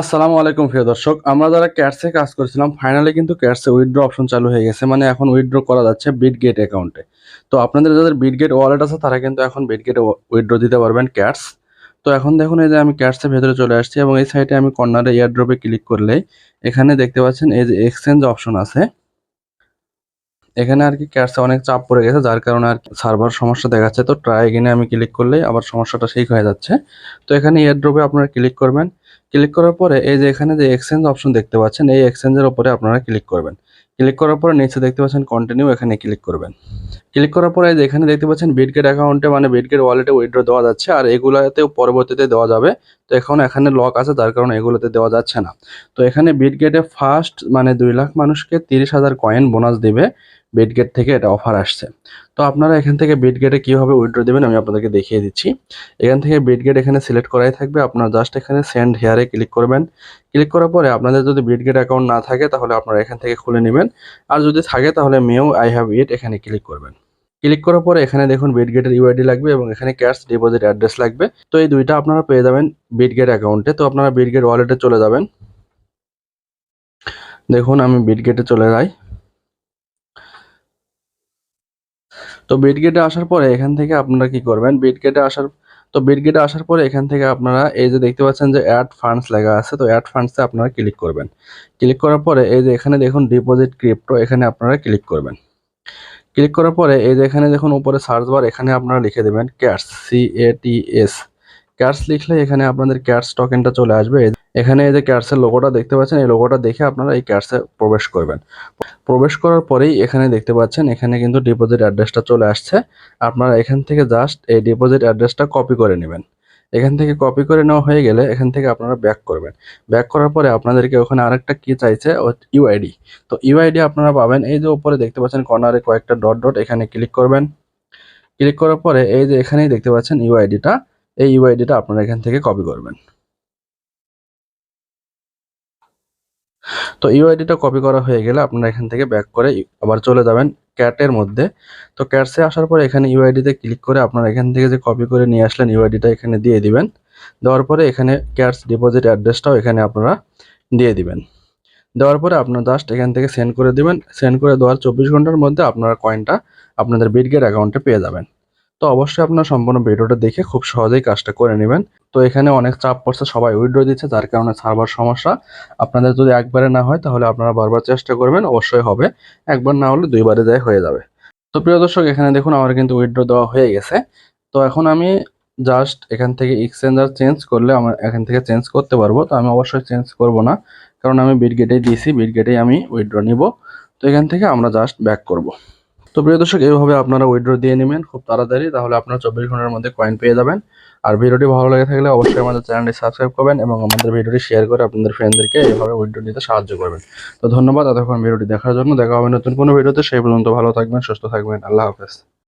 আসসালামু আলাইকুম প্রিয় দর্শক, আমরা যারা ক্যাটসে কাজ করেছিলাম ফাইনালি কিন্তু ক্যাটসে উইথড্র অপশন চালু হয়ে গেছে মানে এখন উইথড্র করা যাচ্ছে বিটগেট অ্যাকাউন্টে তো আপনাদের যাদের বিটগেট ওয়ালেট আছে, তারা কিন্তু এখন বিটগেটে উইথড্র দিতে পারবেন ক্যাটস তো এখন দেখুন, এই যে আমি ক্যাটসের ভেতরে চলে আসছি এবং এই সাইটে আমি কর্নারে এয়ারড্রপে ক্লিক করলেই এখানে দেখতে পাচ্ছেন, এই যে এক্সচেঞ্জ অপশন আছে। এখানে আর কি ক্যাটসে অনেক চাপ পড়ে গেছে, যার কারণে আর সার্ভার সমস্যা দেখাচ্ছে। তো ট্রাই এগেনে আমি ক্লিক করলেই আবার সমস্যাটা ঠিক হয়ে যাচ্ছে। তো এখানে এয়ারড্রপে আপনারা ক্লিক করবেন। ক্লিক করার পরে এই যে এখানে যে এক্সচেঞ্জ অপশন দেখতে পাচ্ছেন, এই এক্সচেঞ্জের উপরে আপনারা ক্লিক করবেন। ক্লিক করার পরে নিচে দেখতে পাচ্ছেন কন্টিনিউ এখানে ক্লিক করবেন। ক্লিক করার পরে এখানে দেখতে পাচ্ছেন বিটগেট অ্যাকাউন্টে মানে বিটগেট ওয়ালেটে উইথড্র দেওয়া যাচ্ছে, আর এগুলোতেও পরবর্তীতে দেওয়া যাবে। তো এখন এখানে লক আছে, যার কারণে এগুলোতে দেওয়া যাচ্ছে না। তো এখানে বিটগেটে ফার্স্ট মানে দুই লাখ মানুষকে তিরিশ হাজার কয়েন বোনাস দেবে বিটগেট থেকে এটা অফার আসছে। তো আপনারা এখান থেকে বেড বিটগেটে কীভাবে উইড্রো দেবেন আমি আপনাদেরকে দেখিয়ে দিচ্ছি। এখান থেকে বেড বিটগেট এখানে সিলেক্ট করাই থাকবে। আপনারা জাস্ট এখানে সেন্ড হেয়ারে ক্লিক করবেন। ক্লিক করার পরে আপনাদের যদি বেড বিটগেট অ্যাকাউন্ট না থাকে তাহলে আপনারা এখান থেকে খুলে নেবেন। আর যদি থাকে তাহলে মেও আই হ্যাভ ইট এখানে ক্লিক করবেন। ক্লিক করার পরে এখানে দেখুন বিটগেটের ইউআইডি লাগবে এবং এখানে ক্যাশ ডিপোজিট অ্যাড্রেস লাগবে। তো এই দুইটা আপনারা পেয়ে যাবেন বিটগেট অ্যাকাউন্টে তো আপনারা বিটগেট ওয়ালেটে চলে যাবেন। দেখুন আমি বিটগেটে চলে যাই। তো বেড গেটে আসার পরে এখান থেকে আপনারা কি করবেন? বেড গেটে আসার, তো বেড গেটে আসার পরে এখান থেকে আপনারা এই যে দেখতে পাচ্ছেন যে অ্যাড ফান্ডস লেখা আছে, তো অ্যাড ফান্ডসে আপনারা ক্লিক করবেন। ক্লিক করার পরে এই যে এখানে দেখুন ডিপোজিট ক্রিপ্টো এখানে আপনারা ক্লিক করবেন। ক্লিক করার পরে এই যে এখানে দেখুন উপরে সার্চ বার এখানে আপনারা লিখে দেবেন cash C A T S cats লিখলে এখানে আপনাদের ক্যাটস টোকেনটা চলে আসবে। এখানে এই যে ক্যাটসের লোগোটা দেখতে পাচ্ছেন, এই লোগোটা দেখে আপনারা এই ক্যাটসে প্রবেশ করবেন। প্রবেশ করার পরেই এখানে দেখতে পাচ্ছেন, এখানে কিন্তু ডিপোজিট অ্যাড্রেসটা চলে আসছে। আপনারা এখান থেকে জাস্ট এই ডিপোজিট অ্যাড্রেসটা কপি করে নেবেন। এখান থেকে কপি করে নেওয়া হয়ে গেলে এখান থেকে আপনারা ব্যাক করবেন। ব্যাক করার পরে আপনাদেরকে ওখানে আরেকটা কি চাইছে ইউআইডি তো ইউআইডি আপনারা পাবেন, এই যে উপরে দেখতে পাচ্ছেন কর্নারে কয়েকটা ডট ডট এখানে ক্লিক করবেন। ক্লিক করার পরে এই যে এখানেই দেখতে পাচ্ছেন ইউআইডিটা এই ইউআইডিটা আপনারা এখান থেকে কপি করবেন। তো ইউআইডিটা কপি করা হয়ে গেলে আপনারা এখান থেকে ব্যাক করে আবার চলে যাবেন ক্যাটের মধ্যে। তো ক্যাটসে আসার পর এখানে ইউআইডিতে ক্লিক করে আপনারা এখান থেকে যে কপি করে নিয়ে আসলেন ইউআইডিটা এখানে দিয়ে দিবেন। দেওয়ার পরে এখানে ক্যাটস ডিপোজিট অ্যাড্রেসটাও এখানে আপনারা দিয়ে দিবেন। দেওয়ার পরে আপনার জাস্ট এখান থেকে সেন্ড করে দিবেন। সেন্ড করে দেওয়ার চব্বিশ ঘণ্টার মধ্যে আপনারা কয়েনটা আপনাদের বিটগেট অ্যাকাউন্টে পেয়ে যাবেন। তো অবশ্যই আপনার সম্পূর্ণ ভিডিওটা দেখে খুব সহজেই কাজটা করে নেবেন। তো এখানে অনেক চাপ পড়ছে, সবাই উইথড্র দিচ্ছে, যার কারণে সার্ভার সমস্যা। আপনাদের যদি একবারে না হয়, তাহলে আপনারা বারবার চেষ্টা করবেন, অবশ্যই হবে। একবার না হলে দুইবারে যায়, হয়ে যাবে। তো প্রিয় দর্শক, এখানে দেখুন আমার কিন্তু উইথড্র দেওয়া হয়ে গেছে। তো এখন আমি জাস্ট এখান থেকে এক্সচেঞ্জার চেঞ্জ করলে আমার এখান থেকে চেঞ্জ করতে পারব। তো আমি অবশ্যই চেঞ্জ করব না, কারণ আমি বিটগেটেই দিয়েছি বিট গেটেই আমি উইথড্র নিব। তো এখান থেকে আমরা জাস্ট ব্যাক করব। তো প্রিয় দর্শক, এইভাবে আপনারা উইড্রো দিয়ে নেবেন খুব তাড়াতাড়ি, তাহলে আপনারা চব্বিশ ঘণ্টার মধ্যে কয়েন পেয়ে যাবেন। আর ভিডিওটি ভালো লাগে থাকলে অবশ্যই আমাদের চ্যানেলটি সাবস্ক্রাইব করবেন এবং আমাদের ভিডিওটি শেয়ার করে আপনাদের ফ্রেন্ডদেরকে এইভাবে উইড্রো নিতে সাহায্য করবেন। তো ধন্যবাদ এতক্ষণ ভিডিওটি দেখার জন্য। দেখা হবে নতুন কোনো ভিডিওতে। সেই পর্যন্ত ভালো থাকবেন, সুস্থ থাকবেন। আল্লাহ হাফেজ।